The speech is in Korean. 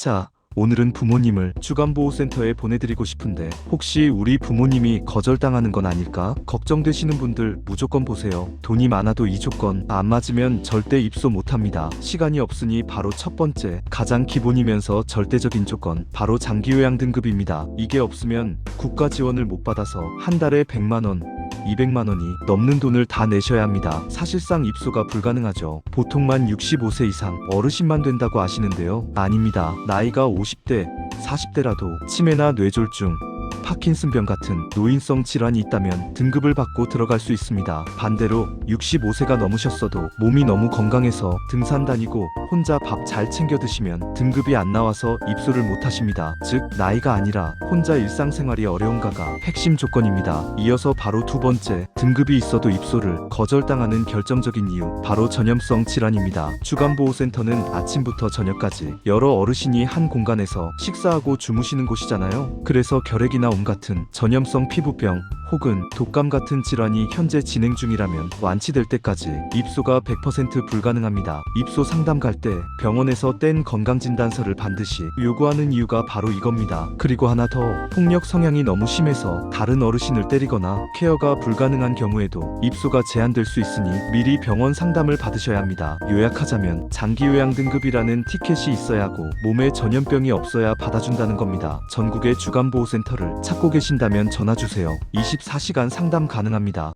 자, 오늘은 부모님을 주간보호센터에 보내드리고 싶은데 혹시 우리 부모님이 거절당하는 건 아닐까? 걱정되시는 분들 무조건 보세요. 돈이 많아도 이 조건 안 맞으면 절대 입소 못합니다. 시간이 없으니 바로 첫 번째, 가장 기본이면서 절대적인 조건, 바로 장기요양 등급입니다. 이게 없으면 국가 지원을 못 받아서 한 달에 100만 원, 200만 원이 넘는 돈을 다 내셔야 합니다. 사실상 입소가 불가능하죠. 보통 만 65세 이상 어르신만 된다고 아시는데요. 아닙니다. 나이가 50대, 40대라도 치매나 뇌졸중, 파킨슨병 같은 노인성 질환이 있다면 등급을 받고 들어갈 수 있습니다. 반대로 65세가 넘으셨어도 몸이 너무 건강해서 등산 다니고 혼자 밥 잘 챙겨 드시면 등급이 안 나와서 입소를 못 하십니다. 즉 나이가 아니라 혼자 일상생활이 어려운가가 핵심 조건입니다. 이어서 바로 두 번째 등급이 있어도 입소를 거절당하는 결정적인 이유 바로 전염성 질환입니다. 주간보호센터는 아침부터 저녁까지 여러 어르신이 한 공간에서 식사하고 주무시는 곳이잖아요. 그래서 결핵이나 옴 같은 전염성 피부병 혹은 독감 같은 질환이 현재 진행 중이라면 완치될 때까지 입소가 100% 불가능합니다. 입소 상담 갈 때 병원에서 뗀 건강진단서를 반드시 요구하는 이유가 바로 이겁니다. 그리고 하나 더 폭력 성향이 너무 심해서 다른 어르신을 때리거나 케어가 불가능한 경우에도 입소가 제한될 수 있으니 미리 병원 상담을 받으셔야 합니다. 요약하자면 장기 요양 등급이라는 티켓이 있어야 하고 몸에 전염병이 없어야 받아준다는 겁니다. 전국의 주간보호센터를 찾고 계신다면 전화 주세요. 24시간 상담 가능합니다.